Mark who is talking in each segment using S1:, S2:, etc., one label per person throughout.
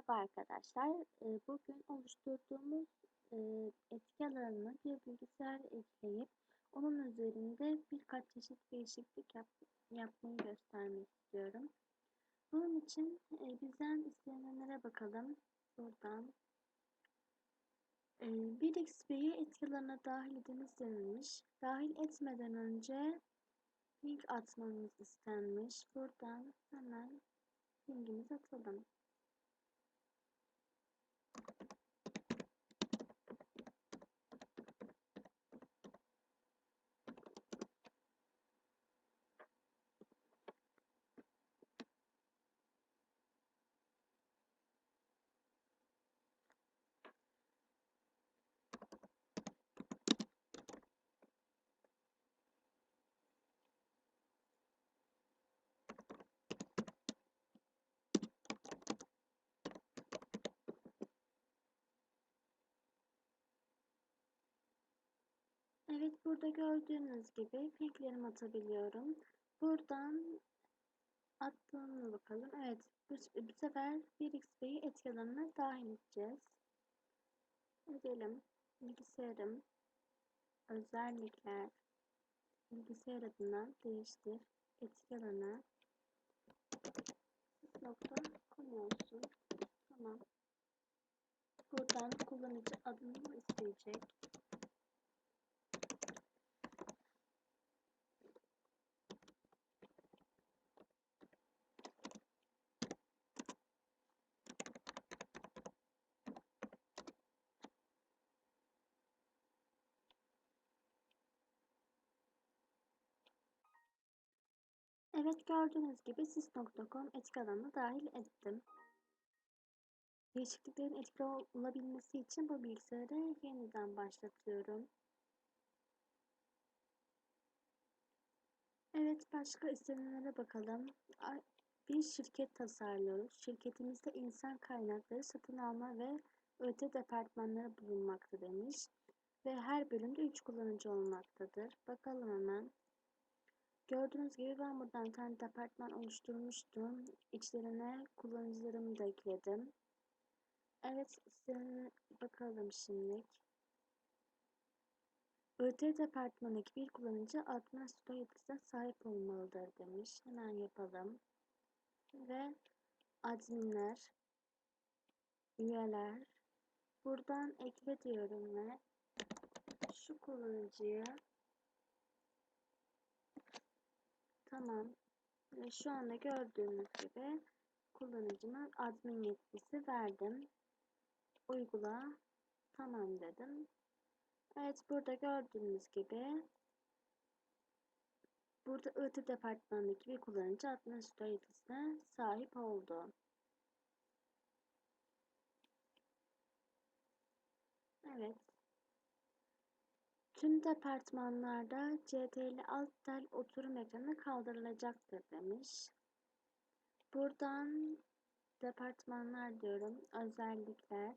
S1: Merhaba arkadaşlar. Ee, Bugün oluşturduğumuz e, etki alanına bir bilgisayar ekleyip onun üzerinde birkaç çeşit değişiklik yap yapmayı göstermek istiyorum. Bunun için e, bizden istenenlere bakalım. Buradan e, bir XP'yi etki alanına dahil ediniz denilmiş. Dahil etmeden önce link atmamız istenmiş. Buradan hemen linkimizi atalım. Evet burada gördüğünüz gibi linklerimi atabiliyorum. Buradan attığımı bakalım. Evet bu, bu sefer 1xp'yi etki alanına dahil edeceğiz. Edelim. Bilgisayarım. Özellikler. Bilgisayar adına değiştir. Etki. Nokta olsun. Tamam. Buradan kullanıcı adını isteyecek. Evet gördüğünüz gibi sis.com etki alanına dahil ettim. Değişikliklerin etkili olabilmesi için bu bilgisayarı yeniden başlatıyorum. Evet başka istenenlere bakalım. Bir şirket tasarlıyoruz. Şirketimizde insan kaynakları satın alma ve öte departmanları bulunmakta demiş. Ve her bölümde 3 kullanıcı olmaktadır. Bakalım hemen. Gördüğünüz gibi ben buradan bir tane departman oluşturmuştum. İçlerine kullanıcılarımı da ekledim. Evet, size bakalım şimdi. ÖT departmanındaki bir kullanıcı administratör yetkisine sahip olmalıdır demiş. Hemen yapalım. Ve adminler, üyeler. Buradan ekle diyorum ve şu kullanıcıya Tamam. Ve şu anda gördüğünüz gibi kullanıcıma admin yetkisi verdim. Uygula. Tamam dedim. Evet burada gördüğünüz gibi burada öte departmanındaki bir kullanıcı administratör yetkisine sahip oldu. Evet. Tüm departmanlarda CTRL Alt Del oturum ekranı kaldırılacaktır demiş. Buradan departmanlar diyorum. Özellikler.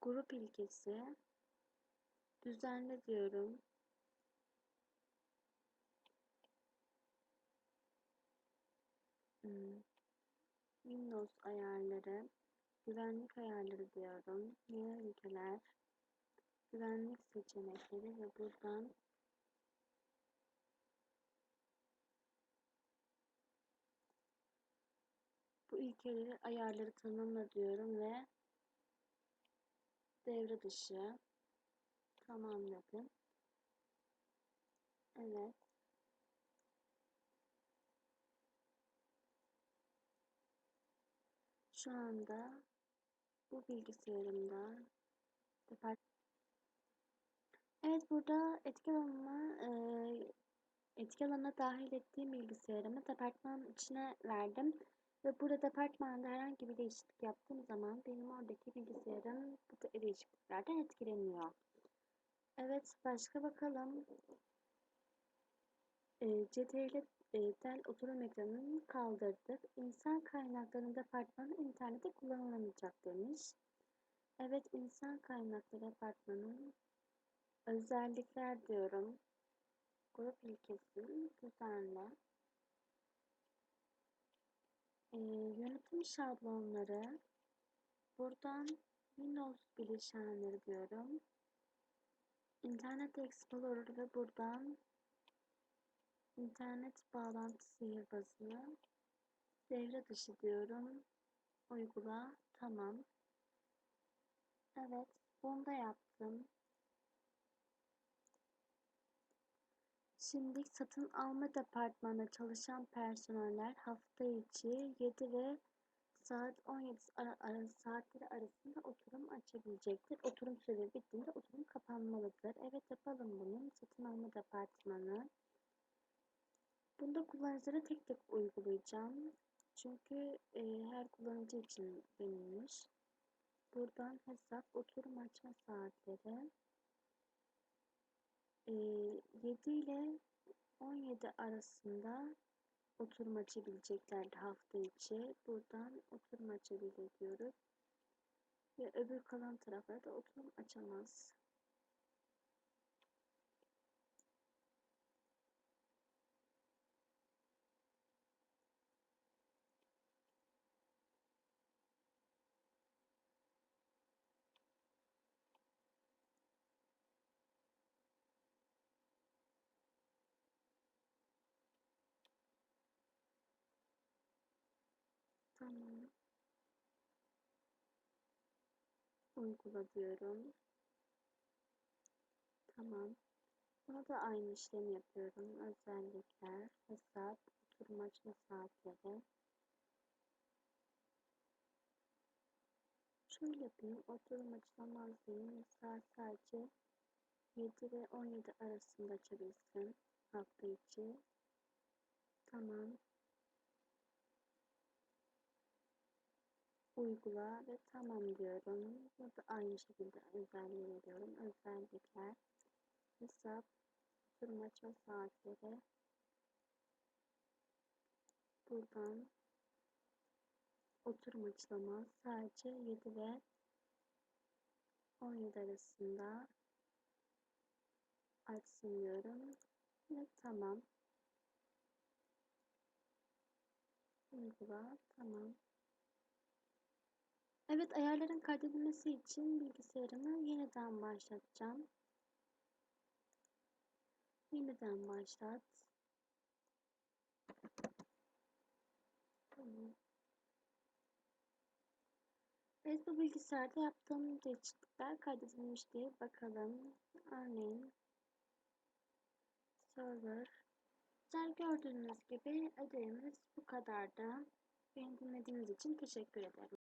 S1: Grup ilkesi. Düzenle diyorum. Hmm. Windows ayarları. Güvenlik ayarları diyorum. Diğer ülkeler güvenlik seçenekleri ve buradan bu ilkeleri ayarları tanımla diyorum ve devre dışı tamamladım. Evet. Şu anda bu bilgisayarımda Evet burada etki alanına e, etki alanına dahil ettiğim bilgisayarımı departmanın içine verdim. Ve burada departmanda herhangi bir değişiklik yaptığım zaman benim oradaki bilgisayarım bu değişikliklerden etkileniyor. Evet başka bakalım. E, CTRL e, oturum ekranını kaldırdık. İnsan kaynaklarının departmanı internette kullanılamayacak demiş. Evet insan kaynakları departmanı Özellikler diyorum. Grup ilkesi düzenle. Ee, yönetim şablonları buradan Windows bileşenleri diyorum. Internet Explorer ve buradan internet bağlantı sihirbazını devre dışı diyorum. Uygula. Tamam. Evet. Bunu da yaptım. Şimdi satın alma departmanında çalışan personeller hafta içi 7 ve saat 17 ara, saatleri arasında oturum açabilecektir. Oturum süreleri bittiğinde oturum kapanmalıdır. Evet yapalım bunu. Satın alma departmanı. Bunda kullanıcılara tek tek uygulayacağım. Çünkü e, her kullanıcı için verilmiş. Buradan hesap oturum açma saatleri. E, 7 ile 17 arasında oturum açabileceklerdi hafta içi. Buradan oturum açabilir diyoruz. Ve öbür kalan taraflara da oturum açamaz. Tamam. Uygula diyorum. Tamam. Buna da aynı işlemi yapıyorum. Özellikler, hesap, oturum açma saatleri. Şöyle yapayım. Oturum açılamaz diyeyim. Mesela sadece 7 ve 17 arasında açabilsin hafta içi. Tamam. Uygula ve tamam diyorum. Burada aynı şekilde özelliği veriyorum. Özellikler, hesap, oturum açma saatleri. Buradan oturum açılamaz. Sadece 7 ve 17 arasında açsın diyorum. Ve tamam. Uygula. Tamam. Evet ayarların kaydedilmesi için bilgisayarımı yeniden başlatacağım. Yeniden başlat. Tamam. Evet bu bilgisayarda yaptığım değişiklikler kaydedilmiş diye bakalım. Örneğin server. Güzel gördüğünüz gibi ödevimiz bu kadardı. Beni dinlediğiniz için teşekkür ederim.